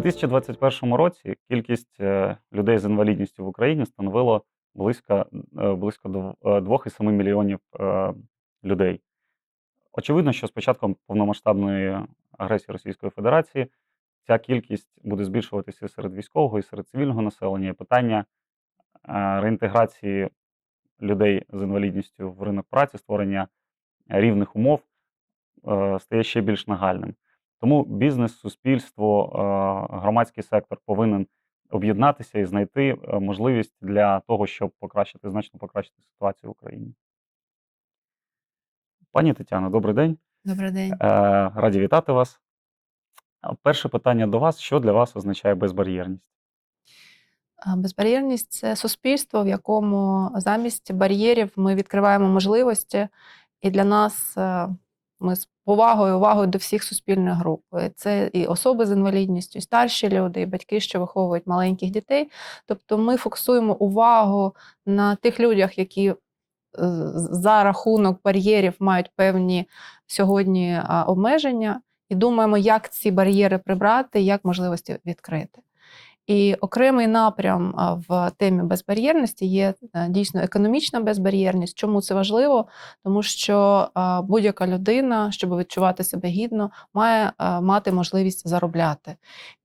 2021 році кількість е, людей з інвалідністю в Україні становила близько, е, близько дв- е, 2,7 мільйонів людей. Очевидно, що з початком повномасштабної агресії Російської Федерації ця кількість буде збільшуватися серед військового і серед цивільного населення. І питання реінтеграції людей з інвалідністю в ринок праці, створення рівних умов стає ще більш нагальним. Тому бізнес, суспільство, е, громадський сектор повинен об'єднатися і знайти е, можливість для того, щоб покращити, значно покращити ситуацію в Україні. Пані Тетяно, добрий день. Добрий день. Е, Раді вітати вас. Перше питання до вас: що для вас означає безбар'єрність? Безбар'єрність це суспільство, в якому замість бар'єрів ми відкриваємо можливості, і для нас ми з повагою, увагою до всіх суспільних груп. Це і особи з інвалідністю, і старші люди, і батьки, що виховують маленьких дітей. Тобто ми фокусуємо увагу на тих людях, які е, за рахунок бар'єрів мають певні сьогодні обмеження, і думаємо, як ці бар'єри прибрати, як можливості відкрити. І окремий напрям в темі безбар'єрності є е, дійсно економічна безбар'єрність. Чому це важливо? Тому що будь-яка людина, щоб відчувати себе гідно, має мати можливість заробляти.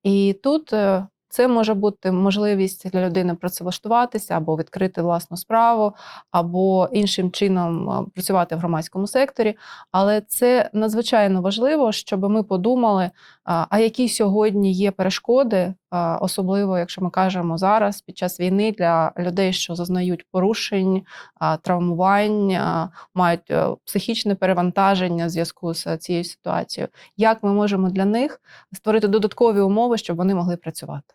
І тут е, це може бути можливість для людини працевлаштуватися або відкрити власну справу, або іншим чином працювати в громадському секторі. Але це надзвичайно важливо, щоб ми подумали, а які сьогодні є перешкоди, особливо якщо ми кажемо зараз під час війни для людей, що зазнають порушень, а, травмувань, мають е, психічне перевантаження в зв'язку з цією ситуацією. Як ми можемо для них створити додаткові умови, щоб вони могли працювати?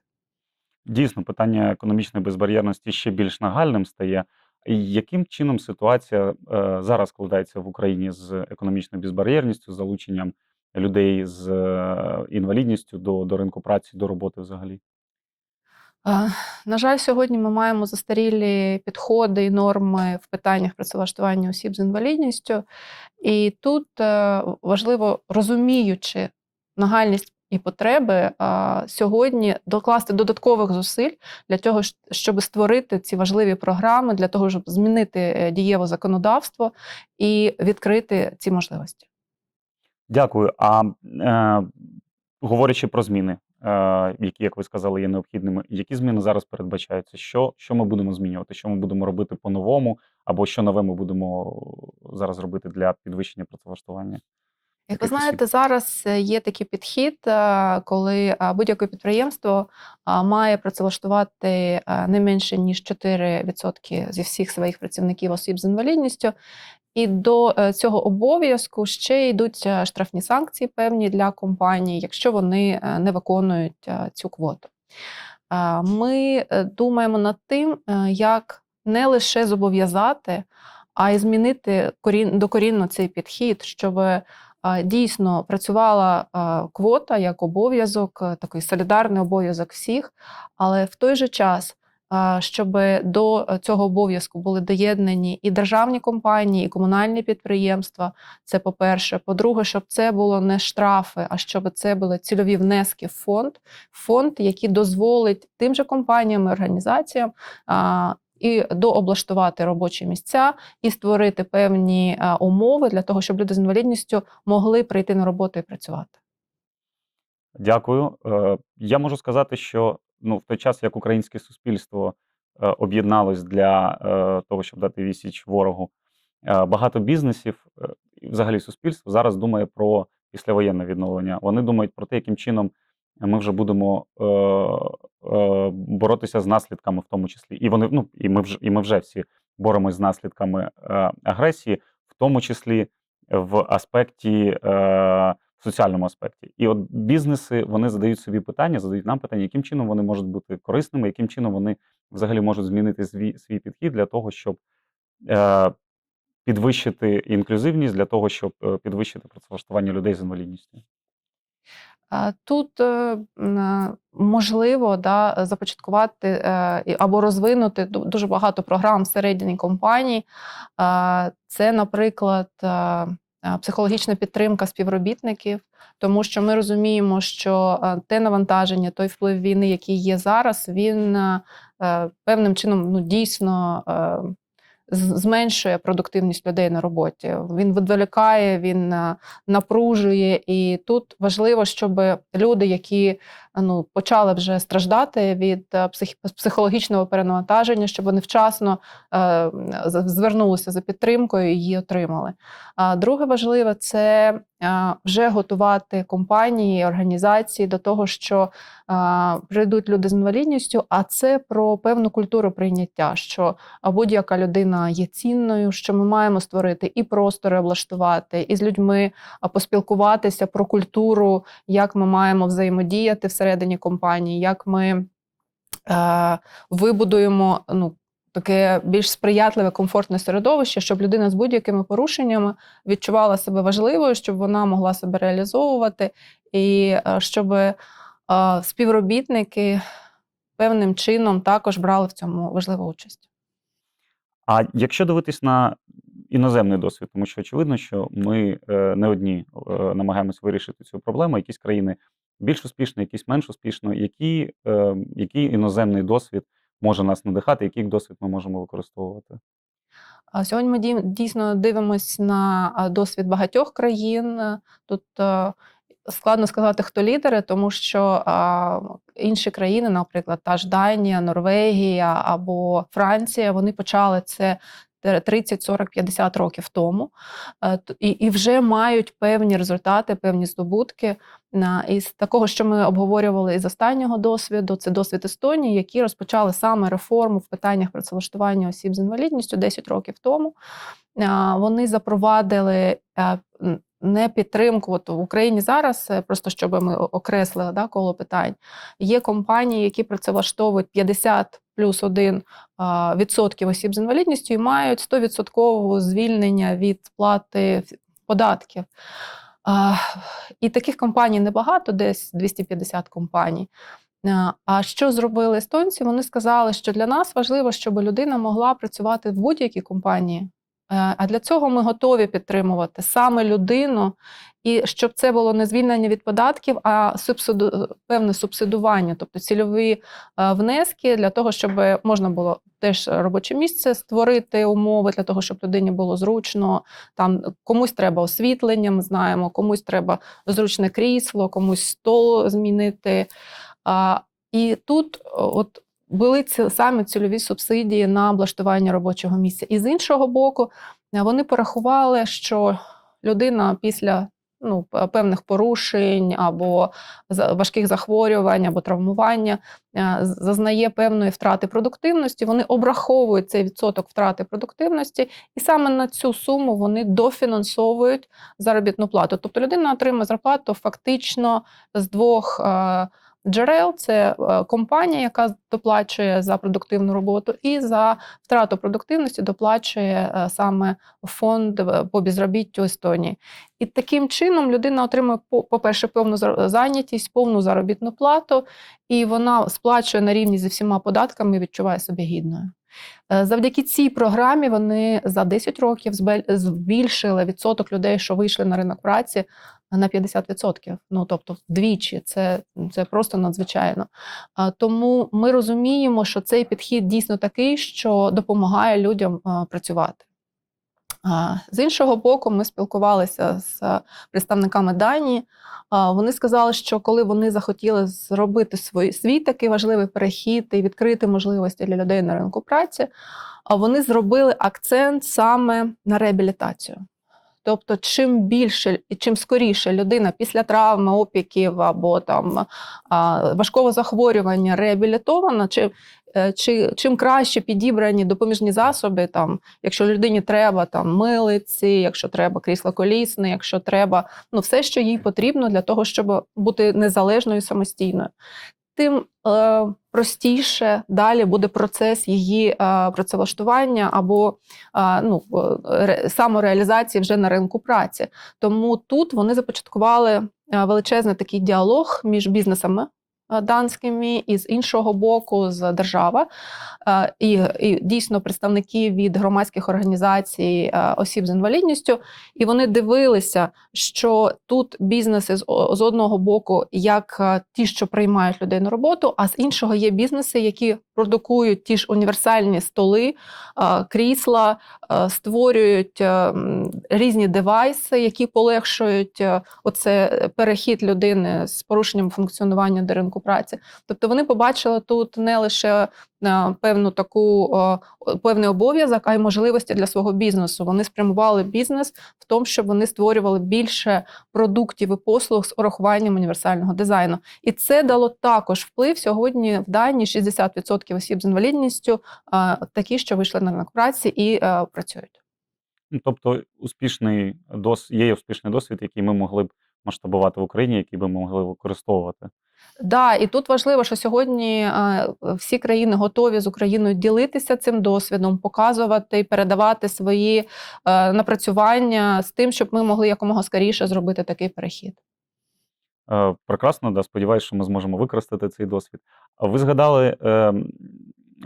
Дійсно, питання економічної безбар'єрності ще більш нагальним стає. Яким чином ситуація е, зараз складається в Україні з економічною безбар'єрністю, з залученням людей з е, інвалідністю до, до ринку праці, до роботи взагалі? Е, На жаль, сьогодні ми маємо застарілі підходи і норми в питаннях працевлаштування осіб з інвалідністю. І тут е, важливо, розуміючи нагальність і потреби, сьогодні докласти додаткових зусиль для того, щоб створити ці важливі програми, для того, щоб змінити е, дієве законодавство і відкрити ці можливості. Дякую. А е, говорячи про зміни, е, які, як ви сказали, є необхідними, які зміни зараз передбачаються? Що, що ми будемо змінювати? Що ми будемо робити по-новому, або що нове ми будемо зараз робити для підвищення працевлаштування? Як ви знаєте, зараз е, є такий підхід, е, коли е, будь-яке підприємство має працевлаштувати не менше ніж 4% зі всіх своїх працівників осіб з інвалідністю. І до е, цього обов'язку ще йдуть е, штрафні санкції певні для компаній, якщо вони е, не виконують цю квоту. Ми думаємо над тим, як не лише зобов'язати, а й змінити докорінно цей підхід, щоб дійсно працювала квота як обов'язок, такий солідарний обов'язок всіх, але в той же час, щоб до е, цього обов'язку були доєднані і державні компанії, і комунальні підприємства. Це по-перше. По-друге, щоб це було не штрафи, а щоб це були цільові внески в фонд, фонд, який дозволить тим же компаніям і організаціям. І дооблаштувати робочі місця і створити певні а, умови для того, щоб люди з інвалідністю могли прийти на роботу і працювати. Дякую. Е, Я можу сказати, що ну, в той час, як українське суспільство е, об'єдналось для е, того, щоб дати відсіч ворогу, е, багато бізнесів і взагалі суспільство зараз думає про післявоєнне відновлення. Вони думають про те, яким чином ми вже будемо е, е, боротися з наслідками, в тому числі. І вони, ну і ми вже і ми вже всі боремось з наслідками е, агресії, в тому числі в аспекті. Е, соціальному аспекті. І от бізнеси вони задають собі питання, задають нам питання, яким чином вони можуть бути корисними, яким чином вони взагалі можуть змінити свій, свій підхід для того, щоб е, підвищити інклюзивність, для того, щоб е, підвищити працевлаштування людей з інвалідністю. Тут е, е, можливо да, започаткувати е, або розвинути дуже багато програм всередині компаній. Це, наприклад, психологічна підтримка співробітників, тому що ми розуміємо, що е, те навантаження, той вплив війни, який є зараз, він е, е, певним чином ну, дійсно е, зменшує продуктивність людей на роботі. Він відволікає, він е, напружує. І тут важливо, щоб люди, які е, ну, почали вже страждати від е, психологічного перенавантаження, щоб вони вчасно звернулися за підтримкою і її отримали. А друге важливе це вже готувати компанії, організації до того, що е, прийдуть люди з інвалідністю, а це про певну культуру прийняття, що будь-яка людина є цінною, що ми маємо створити і простори облаштувати, і з людьми поспілкуватися про культуру, як ми маємо взаємодіяти всередині компанії, як ми е, вибудуємо ну, таке більш сприятливе, комфортне середовище, щоб людина з будь-якими порушеннями відчувала себе важливою, щоб вона могла себе реалізовувати, і е, щоб е, співробітники певним чином також брали в цьому важливу участь. А якщо дивитись на іноземний досвід, тому що очевидно, що ми е, не одні намагаємось вирішити цю проблему, якісь країни більш успішно, якісь менш успішно. Які, який іноземний досвід може нас надихати, який досвід ми можемо використовувати? Сьогодні ми дійсно дивимось на досвід багатьох країн. Тут е, складно сказати, хто лідери, тому що інші країни, наприклад, та ж Данія, Норвегія або Франція, вони почали це. 30, 40, 50 років тому, Е, і, і вже мають певні результати, певні здобутки. На- Із такого, що ми обговорювали із останнього досвіду, це досвід Естонії, які розпочали саме реформу в питаннях працевлаштування осіб з інвалідністю 10 років тому. Вони запровадили е, не підтримку. От в Україні зараз, е, просто щоб ми окреслили да, коло питань, є компанії, які працевлаштовують 50 плюс 1 відсотків осіб з інвалідністю і мають 100% звільнення від сплати податків. І таких компаній небагато, десь 250 компаній. А, А що зробили естонці? Вони сказали, що для нас важливо, щоб людина могла працювати в будь-якій компанії. Е, А для цього ми готові підтримувати саме людину, і щоб це було не звільнення від податків, а субсиду... певне субсидування, тобто цільові е, внески для того, щоб можна було теж робоче місце створити умови для того, щоб людині було зручно. Там комусь треба освітлення, ми знаємо, комусь треба зручне крісло, комусь стол змінити. І тут от були ці самі цільові субсидії на облаштування робочого місця. І з іншого боку, е, вони порахували, що людина після ну, певних порушень або важких захворювань або травмування е, зазнає певної втрати продуктивності. Вони обраховують цей відсоток втрати продуктивності, і саме на цю суму вони дофінансовують заробітну плату. Тобто людина отримує зарплату фактично з двох. Джерел це е, компанія, яка доплачує за продуктивну роботу, і за втрату продуктивності доплачує е, саме фонд е, по безробіттю Естонії. І таким чином людина отримує, по- по-перше, повну зайнятість, повну заробітну плату, і вона сплачує на рівні зі всіма податками і відчуває себе гідною. Завдяки цій програмі вони за 10 років збільшили відсоток людей, що вийшли на ринок праці на 50%. Ну тобто вдвічі. Це, це просто надзвичайно. Тому ми розуміємо, що цей підхід дійсно такий, що допомагає людям працювати. З іншого боку, ми спілкувалися з представниками Данії. Вони сказали, що коли вони захотіли зробити свій, свій такий важливий перехід і відкрити можливості для людей на ринку праці, вони зробили акцент саме на реабілітацію. Тобто, чим більше і чим скоріше людина після травми, опіків або там важкого захворювання реабілітована, чи, е, чи чим краще підібрані допоміжні засоби, там, якщо людині треба там милиці, якщо треба крісло колісне, якщо треба ну, все, що їй потрібно для того, щоб бути незалежною самостійною. Тим е, простіше далі буде процес її е, працевлаштування або е, ну, е, ре- самореалізації вже на ринку праці. Тому тут вони започаткували е, величезний такий діалог між бізнесами данськими, і з іншого боку, з держава. Е, І, і дійсно представники від громадських організацій е, осіб з інвалідністю. І вони дивилися, що тут бізнеси з, одного боку, як е, ті, що приймають людей на роботу, а з іншого є бізнеси, які продукують ті ж універсальні столи, е, крісла, е, створюють е, м, різні девайси, які полегшують е, оце перехід людини з порушенням функціонування до ринку праці. Тобто вони побачили тут не лише е, певну таку е, певний обов'язок, а й можливості для свого бізнесу. Вони спрямували бізнес в тому, щоб вони створювали більше продуктів і послуг з урахуванням універсального дизайну. І це дало також вплив сьогодні. В Данії 60% осіб з інвалідністю такі, що вийшли на ринок праці і працюють. Ну, тобто, успішний дос... є успішний досвід, який ми могли б масштабувати в Україні, який би ми могли використовувати. Да, і тут важливо, що сьогодні е, всі країни готові з Україною ділитися цим досвідом, показувати і передавати свої е, напрацювання з тим, щоб ми могли якомога скоріше зробити такий перехід. Е, Прекрасно, да, сподіваюся, що ми зможемо використати цей досвід. Ви згадали, е,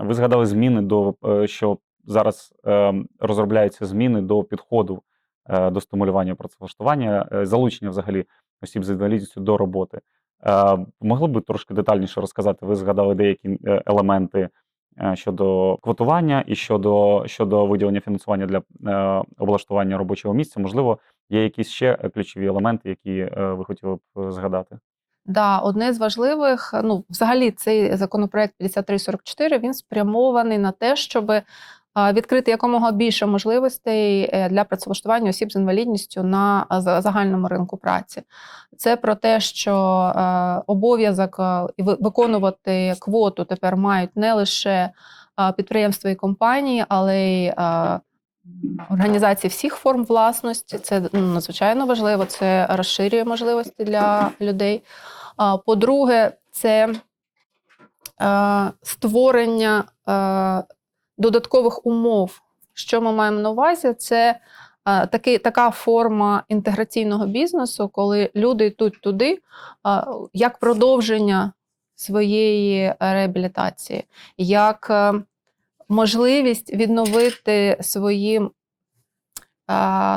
ви згадали зміни до е, що зараз е, розробляються зміни до підходу е, до стимулювання працевлаштування, е, залучення взагалі осіб з інвалідністю до роботи. Е, Могли б трошки детальніше розказати? Ви згадали деякі елементи щодо квотування і щодо, щодо виділення фінансування для облаштування робочого місця. Можливо, є якісь ще ключові елементи, які ви хотіли б згадати? Да, одне з важливих, ну, взагалі, цей законопроект 5344 він спрямований на те, щоб відкрити якомога більше можливостей е, для працевлаштування осіб з інвалідністю на загальному ринку праці. Це про те, що е, обов'язок е, виконувати квоту тепер мають не лише підприємства і компанії, але й організації всіх форм власності. Це ну, надзвичайно важливо. Це розширює можливості для людей. По-друге, це створення додаткових умов. Що ми маємо на увазі? Це е, такий, така форма інтеграційного бізнесу, коли люди йдуть туди е, як продовження своєї реабілітації, як е, можливість відновити свої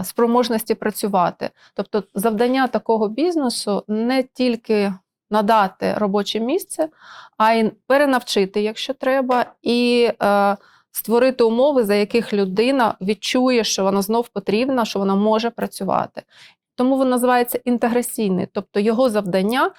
спроможності працювати. Тобто, завдання такого бізнесу не тільки надати робоче місце, а й перенавчити, якщо треба, і е, створити умови, за яких людина відчує, що вона знов потрібна, що вона може працювати. Тому він називається інтеграційний, тобто його завдання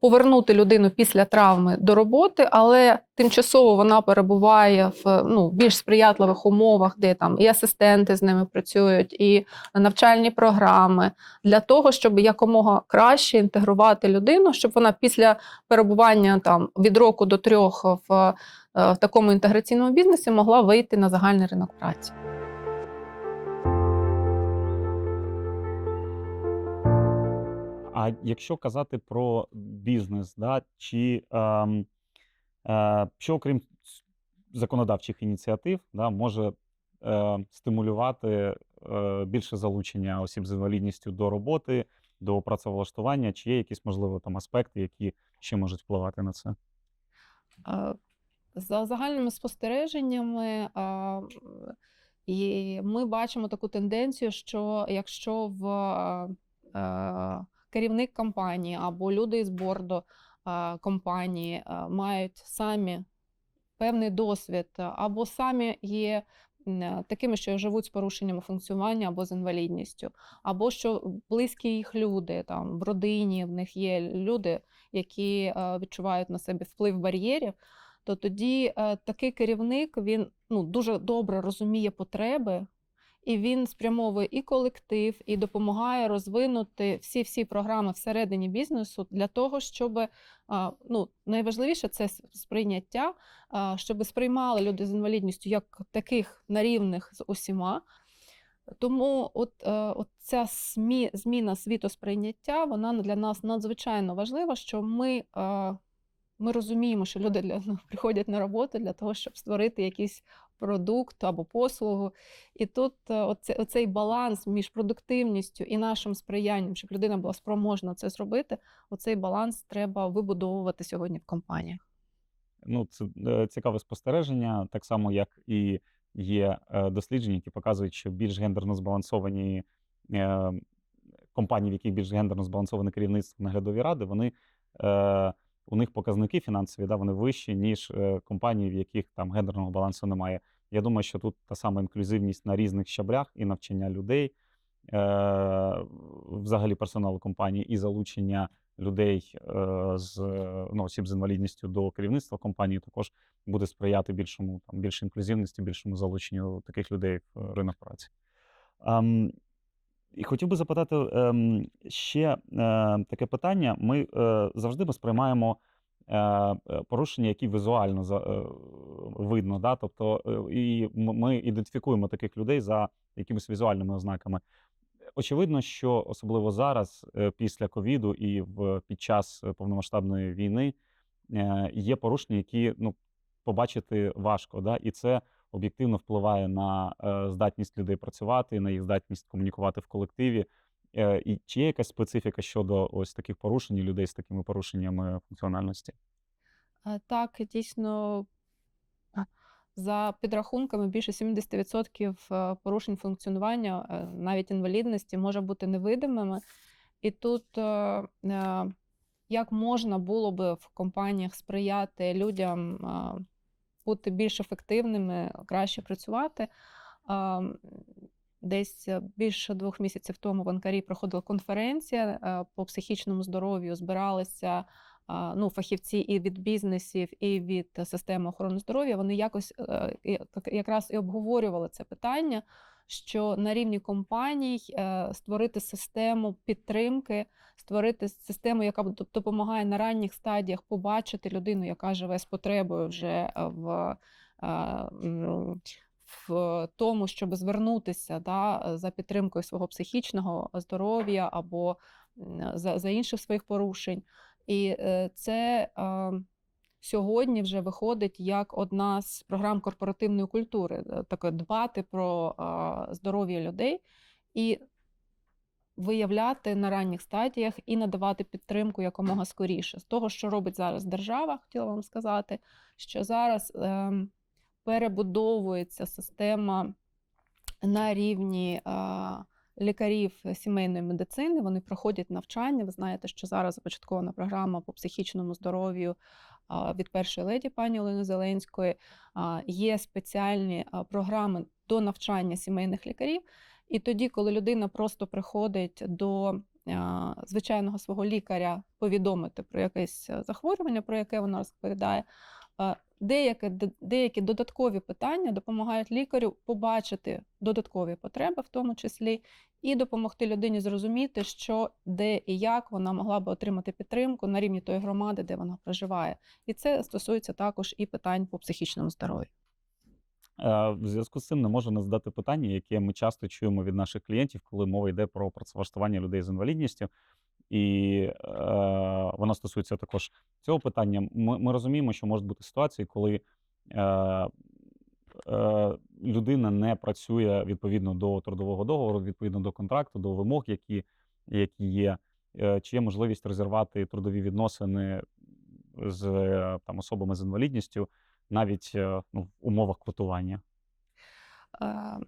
повернути людину після травми до роботи, але тимчасово вона перебуває в ну, більш сприятливих умовах, де там і асистенти з ними працюють, і навчальні програми для того, щоб якомога краще інтегрувати людину, щоб вона після перебування там від року до трьох в, в такому інтеграційному бізнесі могла вийти на загальний ринок праці. А якщо казати про бізнес, да, чи ем, е, що окрім законодавчих ініціатив, да, може е, стимулювати е, більше залучення осіб з інвалідністю до роботи, до працевлаштування, чи є якісь можливо там аспекти, які ще можуть впливати на це? За загальними спостереженнями, і ми бачимо таку тенденцію, що якщо в керівник компанії або люди із борду компанії мають самі певний досвід, або самі є такими, що живуть з порушеннями функціонування або з інвалідністю, або що близькі їх люди, там в родині в них є люди, які відчувають на себе вплив бар'єрів, то тоді е, такий керівник він ну, дуже добре розуміє потреби, і він спрямовує і колектив, і допомагає розвинути всі всі програми всередині бізнесу для того, щоб а, ну, найважливіше це сприйняття, а, щоб сприймали люди з інвалідністю як таких на рівних з усіма. Тому от, е, от ця зміна світосприйняття, вона для нас надзвичайно важлива, що ми е, ми розуміємо, що люди для, ну, приходять на роботу для того, щоб створити якийсь продукт або послугу. І тут е, оце, оцей баланс між продуктивністю і нашим сприянням, щоб людина була спроможна це зробити, оцей баланс треба вибудовувати сьогодні в компаніях. Ну, це е, цікаве спостереження, так само, як і є е, дослідження, які показують, що більш гендерно збалансовані компанії, в яких більш гендерно збалансоване керівництво наглядові ради, вони у них показники фінансові, да, вони вищі, ніж е, компанії, в яких там гендерного балансу немає. Я думаю, що тут та сама інклюзивність на різних щаблях і навчання людей, е, взагалі персоналу компанії, і залучення людей е, з ну, осіб з інвалідністю до керівництва компанії також буде сприяти більшому там більшій інклюзивності, більшому залученню таких людей в ринок праці. І хотів би запитати ем, ще е, таке питання. Ми е, завжди ми сприймаємо е, порушення, які візуально видно. Да? Тобто, і ми ідентифікуємо таких людей за якимись візуальними ознаками. Очевидно, що особливо зараз, після ковіду і в під час повномасштабної війни, є порушення, які ну, побачити важко. Да? І це об'єктивно впливає на е, здатність людей працювати, на їх здатність комунікувати в колективі. Е, І чи є якась специфіка щодо ось таких порушень людей з такими порушеннями функціональності? Так, дійсно, за підрахунками, більше 70% е, порушень функціонування, навіть інвалідності, може бути невидимими. І тут як можна було би в компаніях сприяти людям бути більш ефективними, краще працювати. Десь е, більше двох місяців тому в Анкарі проходила конференція е, по психічному здоров'ю, збиралися ну, фахівці і від бізнесів, і від системи охорони здоров'я, вони якось е, якраз і обговорювали це питання, що на рівні компаній е, створити систему підтримки, створити систему, яка допомагає на ранніх стадіях побачити людину, яка живе з потребою вже в. е, В тому, щоб звернутися да, за підтримкою свого психічного здоров'я або за, за інших своїх порушень. І е, це сьогодні вже виходить як одна з програм корпоративної культури, е, таке дбати про здоров'я людей і виявляти на ранніх стадіях і надавати підтримку якомога скоріше. З того, що робить зараз держава, хотіла вам сказати, що зараз е, перебудовується система на рівні. Лікарів сімейної медицини. Вони проходять навчання. Ви знаєте, що зараз започаткована програма по психічному здоров'ю від першої леді пані Олени Зеленської. Є спеціальні програми до навчання сімейних лікарів. І тоді, коли людина просто приходить до звичайного свого лікаря повідомити про якесь захворювання, про яке вона розповідає. Деякі, деякі додаткові питання допомагають лікарю побачити додаткові потреби, в тому числі, і допомогти людині зрозуміти, що де і як вона могла би отримати підтримку на рівні тої громади, де вона проживає. І це стосується також і питань по психічному здоров'ю. В зв'язку з цим не можу не задати питання, яке ми часто чуємо від наших клієнтів, коли мова йде про працевлаштування людей з інвалідністю. І е, воно стосується також цього питання. Ми, ми розуміємо, що можуть бути ситуації, коли е, е, людина не працює відповідно до трудового договору, відповідно до контракту, до вимог, які, які є. Е, чи є можливість розірвати трудові відносини з е, там, особами з інвалідністю навіть е, ну, в умовах квотування? Е,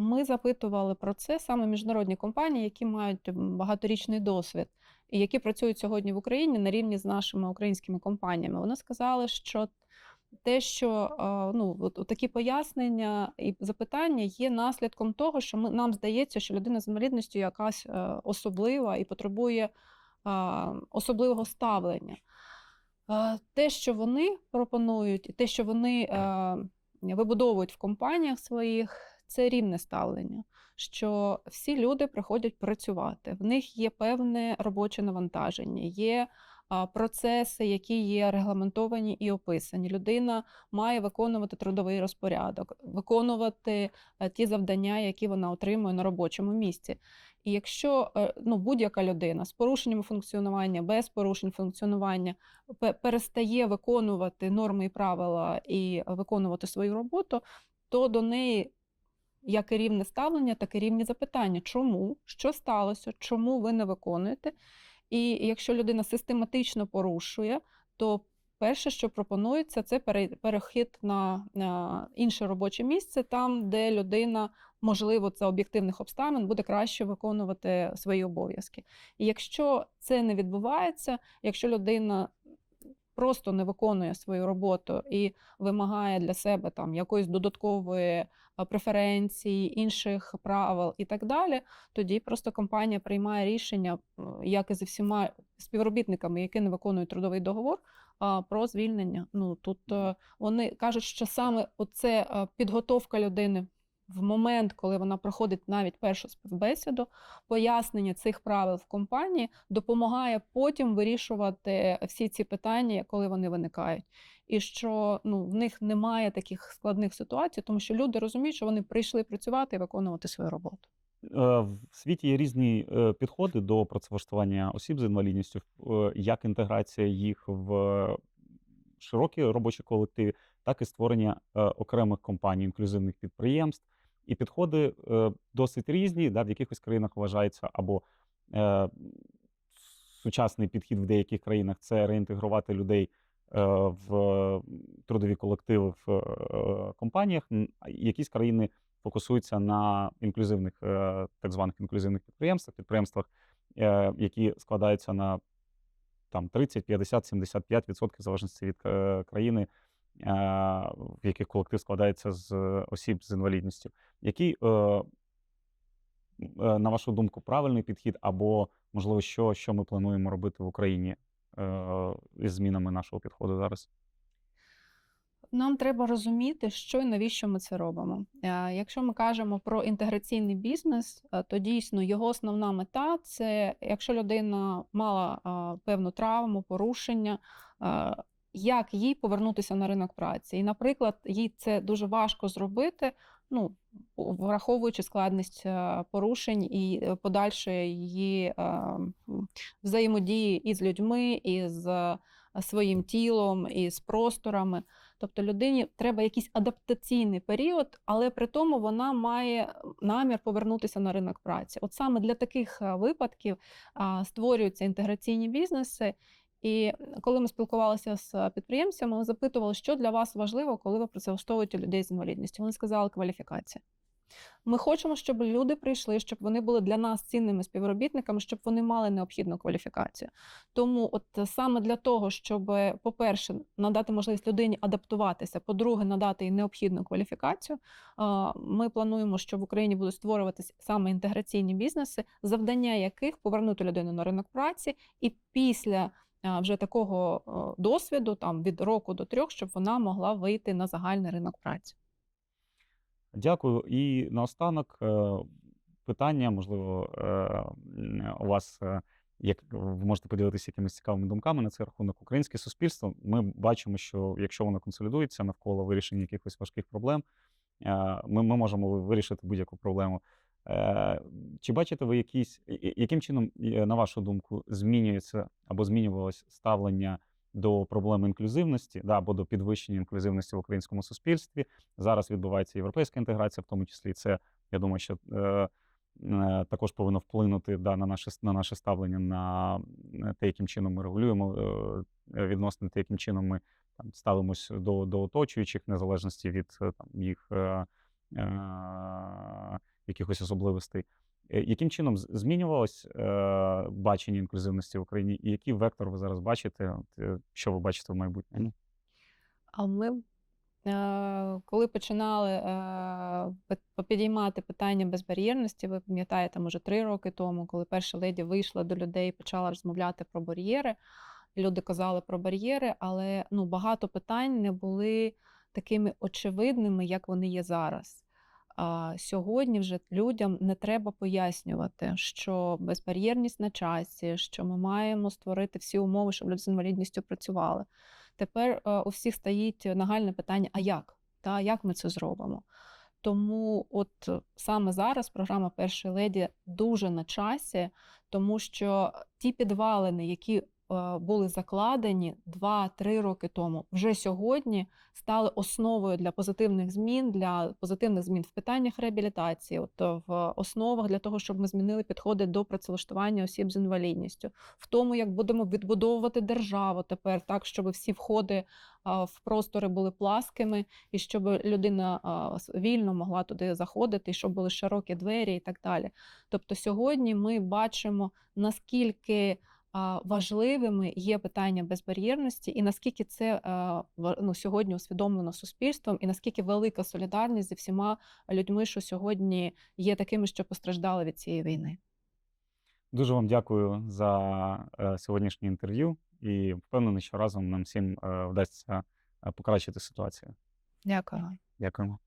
Ми запитували про це саме міжнародні компанії, які мають багаторічний досвід і які працюють сьогодні в Україні на рівні з нашими українськими компаніями. Вони сказали, що те, що ну, от, такі пояснення і запитання є наслідком того, що ми, нам здається, що людина з інвалідністю якась е, особлива і потребує особливого ставлення. Те, що вони пропонують, і те, що вони е, вибудовують в компаніях своїх, це рівне ставлення. Що всі люди приходять працювати, в них є певне робоче навантаження, є процеси, які є регламентовані і описані. Людина має виконувати трудовий розпорядок, виконувати е, ті завдання, які вона отримує на робочому місці. І якщо е, ну, будь-яка людина з порушеннями функціонування, без порушень функціонування перестає виконувати норми і правила і виконувати свою роботу, то до неї як і рівне ставлення, так і рівні запитання. Чому? Що сталося? Чому ви не виконуєте? І якщо людина систематично порушує, то перше, що пропонується, це перехід на, інше робоче місце, там, де людина, можливо, це об'єктивних обставин, буде краще виконувати свої обов'язки. І якщо це не відбувається, якщо людина просто не виконує свою роботу і вимагає для себе там якоїсь додаткової преференції, інших правил і так далі, тоді просто компанія приймає рішення, як і зі всіма співробітниками, які не виконують трудовий договор, про звільнення. Ну тут е, вони кажуть, що саме оце е, підготовка людини. В момент, коли вона проходить навіть першу співбесіду, пояснення цих правил в компанії допомагає потім вирішувати всі ці питання, коли вони виникають. І що ну, в них немає таких складних ситуацій, тому що люди розуміють, що вони прийшли працювати і виконувати свою роботу. Е, В світі є різні е, підходи до працевлаштування осіб з інвалідністю, е, як інтеграція їх в широкі робочі колективи, так і створення окремих компаній, інклюзивних підприємств. І підходи е, досить різні, да, в якихось країнах вважається або е, сучасний підхід в деяких країнах це реінтегрувати людей е, в трудові колективи в е, компаніях. Якісь країни фокусуються на інклюзивних, е, так званих інклюзивних підприємствах, підприємствах, е, які складаються на там 30, 50, 75% в залежності від е, країни, в яких колектив складається з осіб з інвалідністю. Який, е, е, на вашу думку, правильний підхід, або, можливо, що, що ми плануємо робити в Україні е, із змінами нашого підходу зараз? Нам треба розуміти, що і навіщо ми це робимо. Е, Якщо ми кажемо про інтеграційний бізнес, е, то дійсно його основна мета це якщо людина мала е, певну травму, порушення. Як їй повернутися на ринок праці? І, наприклад, їй це дуже важко зробити, ну враховуючи складність е, порушень і е, подальшої її е, взаємодії із людьми, із своїм тілом, із просторами. Тобто людині треба якийсь адаптаційний період, але при тому вона має намір повернутися на ринок праці. От саме для таких випадків створюються інтеграційні бізнеси. І коли ми спілкувалися з підприємцями, ми запитували, що для вас важливо, коли ви працевлаштовуєте людей з інвалідністю. Вони сказали кваліфікація. Ми хочемо, щоб люди прийшли, щоб вони були для нас цінними співробітниками, щоб вони мали необхідну кваліфікацію. Тому, от саме для того, щоб, по-перше, надати можливість людині адаптуватися, по-друге, надати їй необхідну кваліфікацію. Ми плануємо, що в Україні будуть створюватися саме інтеграційні бізнеси, завдання яких повернути людину на ринок праці, і після вже такого досвіду, там від року до трьох, щоб вона могла вийти на загальний ринок праці. Дякую. І наостанок е, питання, можливо, е, у вас, е, як ви можете поділитися якимись цікавими думками на цей рахунок. Українське суспільство. Ми бачимо, що якщо воно консолідується навколо вирішення якихось важких проблем, ми, ми можемо вирішити будь-яку проблему. Е, Чи бачите ви якісь, яким чином, е, на вашу думку, змінюється або змінювалось ставлення до проблеми інклюзивності, да, або до підвищення інклюзивності в українському суспільстві? Зараз відбувається європейська інтеграція, в тому числі це, я думаю, що е, е, також повинно вплинути да, на, наше, на наше ставлення на те, яким чином ми регулюємо е, відносини, те, яким чином ми там, ставимось до, до оточуючих, незалежності від е, там, їх е, е, якихось особливостей. Е, Яким чином змінювалось е, бачення інклюзивності в Україні, і який вектор ви зараз бачите? Е, що ви бачите в майбутньому? А ми, коли починали підіймати питання безбар'єрності, ви пам'ятаєте, може, три роки тому, коли перша леді вийшла до людей почала розмовляти про бар'єри. Люди казали про бар'єри, але ну, багато питань не були такими очевидними, як вони є зараз. А сьогодні вже людям не треба пояснювати, що безбар'єрність на часі, що ми маємо створити всі умови, щоб люди з інвалідністю працювали. Тепер е, у всіх стоїть нагальне питання: а як? Та як ми це зробимо? Тому, от саме зараз програма Першої леді дуже на часі, тому що ті підвалини, які були закладені 2-3 роки тому, вже сьогодні стали основою для позитивних змін, для позитивних змін в питаннях реабілітації, от е, в основах для того, щоб ми змінили підходи до працевлаштування осіб з інвалідністю, в тому, як будемо відбудовувати державу тепер, так щоб всі входи в простори були пласкими, і щоб людина вільно могла туди заходити, і щоб були широкі двері і так далі. Тобто сьогодні ми бачимо, наскільки важливими є питання безбар'єрності, і наскільки це ну, сьогодні усвідомлено суспільством, і наскільки велика солідарність зі всіма людьми, що сьогодні є такими, що постраждали від цієї війни. Дуже вам дякую за е, сьогоднішнє інтерв'ю і впевнений, що разом нам всім е, вдасться е, покращити ситуацію. Дякую. Дякуємо.